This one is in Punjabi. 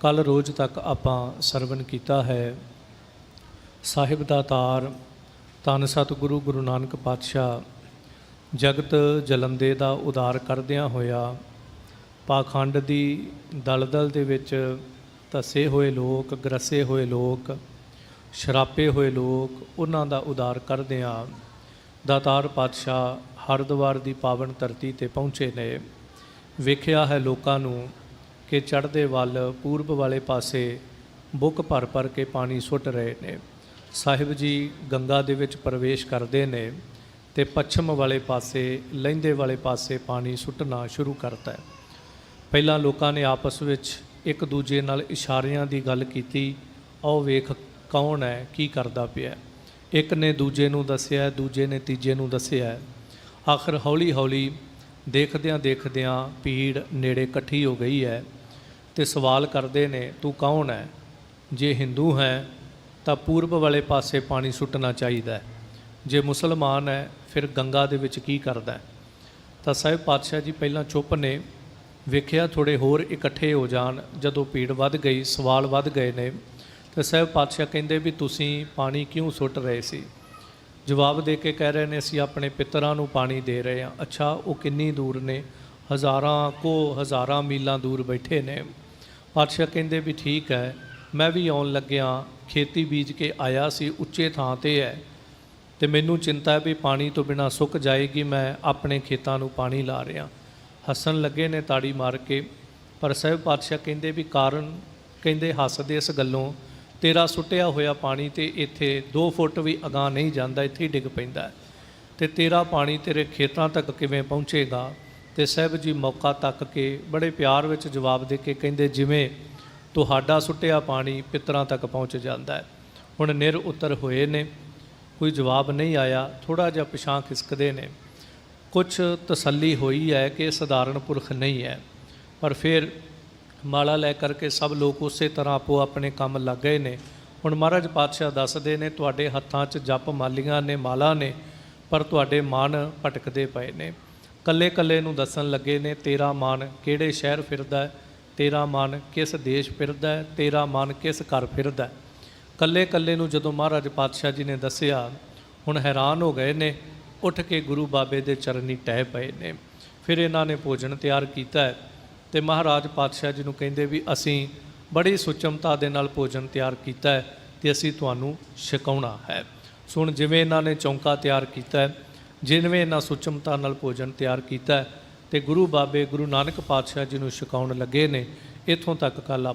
ਕੱਲ ਰੋਜ਼ ਤੱਕ ਆਪਾਂ ਸਰਵਨ ਕੀਤਾ ਹੈ। ਸਾਹਿਬ ਦਾ ਤਾਰ ਤਨ ਸਤਿਗੁਰੂ ਗੁਰੂ ਨਾਨਕ ਪਾਤਸ਼ਾਹ, ਜਗਤ ਜਲੰਦੇ ਦਾ ਉਦਾਰ ਕਰਦਿਆਂ ਹੋਇਆ, ਪਾਖੰਡ ਦੀ ਦਲਦਲ ਦੇ ਵਿੱਚ ਧਸੇ ਹੋਏ ਲੋਕ, ਗਰਸੇ ਹੋਏ ਲੋਕ, ਸ਼ਰਾਪੇ ਹੋਏ ਲੋਕ, ਉਹਨਾਂ ਦਾ ਉਦਾਰ ਕਰਦਿਆਂ ਦਾਤਾਰ ਪਾਤਸ਼ਾਹ ਹਰਿਦੁਆਰ ਦੀ ਪਾਵਨ ਧਰਤੀ ਤੇ ਪਹੁੰਚੇ ਨੇ। ਵੇਖਿਆ ਹੈ ਲੋਕਾਂ ਨੂੰ ਕਿ ਚੜ੍ਹਦੇ ਵੱਲ ਪੂਰਬ ਵਾਲੇ ਪਾਸੇ ਬੁੱਕ ਭਰ ਭਰ ਕੇ ਪਾਣੀ ਸੁੱਟ ਰਹੇ ਨੇ। ਸਾਹਿਬ ਜੀ ਗੰਗਾ ਦੇ ਵਿੱਚ ਪ੍ਰਵੇਸ਼ ਕਰਦੇ ਨੇ ਤੇ ਪੱਛਮ ਵਾਲੇ ਪਾਸੇ ਲਹਿੰਦੇ ਵਾਲੇ ਪਾਸੇ ਪਾਣੀ ਸੁੱਟਣਾ ਸ਼ੁਰੂ ਕਰਤਾ ਹੈ। ਪਹਿਲਾਂ ਲੋਕਾਂ ਨੇ ਆਪਸ ਵਿੱਚ ਇੱਕ ਦੂਜੇ ਨਾਲ ਇਸ਼ਾਰਿਆਂ ਦੀ ਗੱਲ ਕੀਤੀ, ਆਓ ਵੇਖ ਕੌਣ ਹੈ, ਕੀ ਕਰਦਾ ਪਿਆ ਇੱਕ ਨੇ ਦੂਜੇ ਨੂੰ ਦੱਸਿਆ, ਦੂਜੇ ਨੇ ਤੀਜੇ ਨੂੰ ਦੱਸਿਆ। ਆਖਰ ਹੌਲੀ ਹੌਲੀ ਦੇਖਦਿਆਂ ਦੇਖਦਿਆਂ ਭੀੜ ਨੇੜੇ ਇਕੱਠੀ ਹੋ ਗਈ ਹੈ। ਤੇ ਸਵਾਲ ਕਰਦੇ ਨੇ, ਤੂੰ ਕੌਣ ਹੈ? ਜੇ ਹਿੰਦੂ ਹੈ, ਤਾਂ ਪੂਰਬ ਵਾਲੇ ਪਾਸੇ ਪਾਣੀ ਸੁੱਟਣਾ ਚਾਹੀਦਾ ਜੇ ਮੁਸਲਮਾਨ ਹੈ, ਫਿਰ ਗੰਗਾ ਦੇ ਵਿੱਚ ਕੀ ਕਰਦਾ ਤਾਂ ਸਾਹਿਬ ਪਾਤਸ਼ਾਹ ਜੀ ਪਹਿਲਾਂ ਚੁੱਪ ਨੇ, ਵੇਖਿਆ ਥੋੜੇ ਹੋਰ ਇਕੱਠੇ ਹੋ ਜਾਣ, ਜਦੋਂ ਭੀੜ ਵੱਧ ਗਈ, ਸਵਾਲ ਵੱਧ ਗਏ ਨੇ। ਤੇ ਸਾਹਿਬ ਪਾਤਸ਼ਾਹ ਕਹਿੰਦੇ ਵੀ, ਤੁਸੀਂ ਪਾਣੀ ਕਿਉਂ ਸੁੱਟ ਰਹੇ ਸੀ? ਜਵਾਬ ਦੇ ਕੇ ਕਹਿ ਰਹੇ ਨੇ, ਅਸੀਂ ਆਪਣੇ ਪਿਤਰਾਂ ਨੂੰ ਪਾਣੀ ਦੇ ਰਹੇ ਹਾਂ। ਅੱਛਾ, ਉਹ ਕਿੰਨੀ ਦੂਰ ਨੇ? ਹਜ਼ਾਰਾਂ ਕੋ ਹਜ਼ਾਰਾਂ ਮੀਲਾਂ ਦੂਰ ਬੈਠੇ ਨੇ। ਪਾਤਸ਼ਾਹ ਕਹਿੰਦੇ ਵੀ ਠੀਕ ਹੈ, ਮੈਂ ਵੀ ਆਉਣ ਲੱਗਿਆ, ਖੇਤੀ ਬੀਜ ਕੇ ਆਇਆ ਸੀ ਉੱਚੇ ਥਾਂ ਤੇ ਹੈ। ਤੇ ਮੈਨੂੰ ਚਿੰਤਾ ਹੈ ਵੀ ਪਾਣੀ ਤੋਂ ਬਿਨਾ ਸੁੱਕ ਜਾਏਗੀ, ਮੈਂ ਆਪਣੇ ਖੇਤਾਂ ਨੂੰ ਪਾਣੀ ਲਾ ਰਿਹਾ। ਹੱਸਣ ਲੱਗੇ ਨੇ ਤਾੜੀ ਮਾਰ ਕੇ। ਪਰ ਸਾਹਿਬ ਪਾਤਸ਼ਾਹ ਕਹਿੰਦੇ ਵੀ ਕਾਰਨ, ਕਹਿੰਦੇ ਹੱਸਦੇ ਇਸ ਗੱਲੋਂ, ਤੇਰਾ ਸੁੱਟਿਆ ਹੋਇਆ ਪਾਣੀ ਤੇ ਇੱਥੇ 2 ਫੁੱਟ ਵੀ ਅਗਾਂਹ ਨਹੀਂ ਜਾਂਦਾ, ਇੱਥੇ ਹੀ ਡਿੱਗ ਪੈਂਦਾ। ਹੈ। ਤੇ ਤੇਰਾ ਪਾਣੀ ਤੇਰੇ ਖੇਤਾਂ ਤੱਕ ਕਿਵੇਂ ਪਹੁੰਚੇਗਾ? ਤੇ ਸਾਹਿਬ ਜੀ ਮੌਕਾ ਤੱਕ ਕੇ ਬੜੇ ਪਿਆਰ ਵਿੱਚ ਜਵਾਬ ਦੇ ਕੇ ਕਹਿੰਦੇ ਜਿਵੇਂ ਤੁਹਾਡਾ ਸੁੱਟਿਆ ਪਾਣੀ ਪਿਤਰਾਂ ਤੱਕ ਪਹੁੰਚ ਜਾਂਦਾ ਹੈ। ਹੁਣ ਨਿਰ ਉਤਰ ਹੋਏ ਨੇ, ਕੋਈ ਜਵਾਬ ਨਹੀਂ ਆਇਆ ਥੋੜਾ ਜਿਹਾ ਪਿਛਾਂ ਖਿਸਕਦੇ ਨੇ। ਕੁਝ ਤਸੱਲੀ ਹੋਈ ਹੈ ਕਿ ਸਧਾਰਨ ਪੁਰਖ ਨਹੀਂ ਹੈ, ਪਰ ਫਿਰ ਮਾਲਾ ਲੈ ਕਰਕੇ ਸਭ ਲੋਕ ਉਸੇ ਤਰ੍ਹਾਂ ਆਪੋ ਆਪਣੇ ਕੰਮ ਲੱਗ ਗਏ ਨੇ। ਹੁਣ ਮਹਾਰਾਜ ਪਾਤਸ਼ਾਹ ਦੱਸਦੇ ਨੇ, ਤੁਹਾਡੇ ਹੱਥਾਂ 'ਚ ਜਪ ਮਾਲੀਆਂ ਨੇ, ਮਾਲਾ ਨੇ, ਪਰ ਤੁਹਾਡੇ ਮਨ ਭਟਕਦੇ ਪਏ ਨੇ। ਕੱਲੇ ਕੱਲੇ ਨੂੰ ਦੱਸਣ ਲੱਗੇ ਨੇ, ਤੇਰਾ ਮਨ ਕਿਹੜੇ ਸ਼ਹਿਰ ਫਿਰਦਾ ਹੈ? ਤੇਰਾ ਮਨ ਕਿਸ ਦੇਸ਼ ਫਿਰਦਾ ਹੈ? ਤੇਰਾ ਮਨ ਕਿਸ ਘਰ ਫਿਰਦਾ ਹੈ? ਕੱਲੇ ਕੱਲੇ ਨੂੰ ਜਦੋਂ ਮਹਾਰਾਜ ਪਾਤਸ਼ਾਹ ਜੀ ਨੇ ਦੱਸਿਆ, ਹੁਣ ਹੈਰਾਨ ਹੋ ਗਏ ਨੇ, ਉੱਠ ਕੇ ਗੁਰੂ ਬਾਬੇ ਦੇ ਚਰਨੀ ਟਹਿ ਪਏ ਨੇ। ਫਿਰ ਇਹਨਾਂ ਨੇ ਭੋਜਨ ਤਿਆਰ ਕੀਤਾ ਹੈ ਤੇ ਮਹਾਰਾਜ ਪਾਤਸ਼ਾਹ ਜੀ ਨੂੰ ਕਹਿੰਦੇ ਵੀ ਅਸੀਂ ਬੜੀ ਸੁਚਮਤਾ ਦੇ ਨਾਲ ਭੋਜਨ ਤਿਆਰ ਕੀਤਾ ਹੈ ਤੇ ਅਸੀਂ ਤੁਹਾਨੂੰ ਛਕਾਉਣਾ ਹੈ। ਸੁਣ, ਜਿਵੇਂ ਇਹਨਾਂ ਨੇ ਚੌਂਕਾ ਤਿਆਰ ਕੀਤਾ ਹੈ ਜਿਵੇਂ ਇਹਨਾਂ ਸੁਚਮਤਾ ਨਾਲ ਭੋਜਨ ਤਿਆਰ ਕੀਤਾ ਹੈ ਤੇ ਗੁਰੂ ਬਾਬੇ ਗੁਰੂ ਨਾਨਕ ਪਾਤਸ਼ਾਹ ਜੀ ਨੂੰ ਛਕਾਉਣ ਲੱਗੇ ਨੇ, ਇਥੋਂ ਤੱਕ ਕੱਲ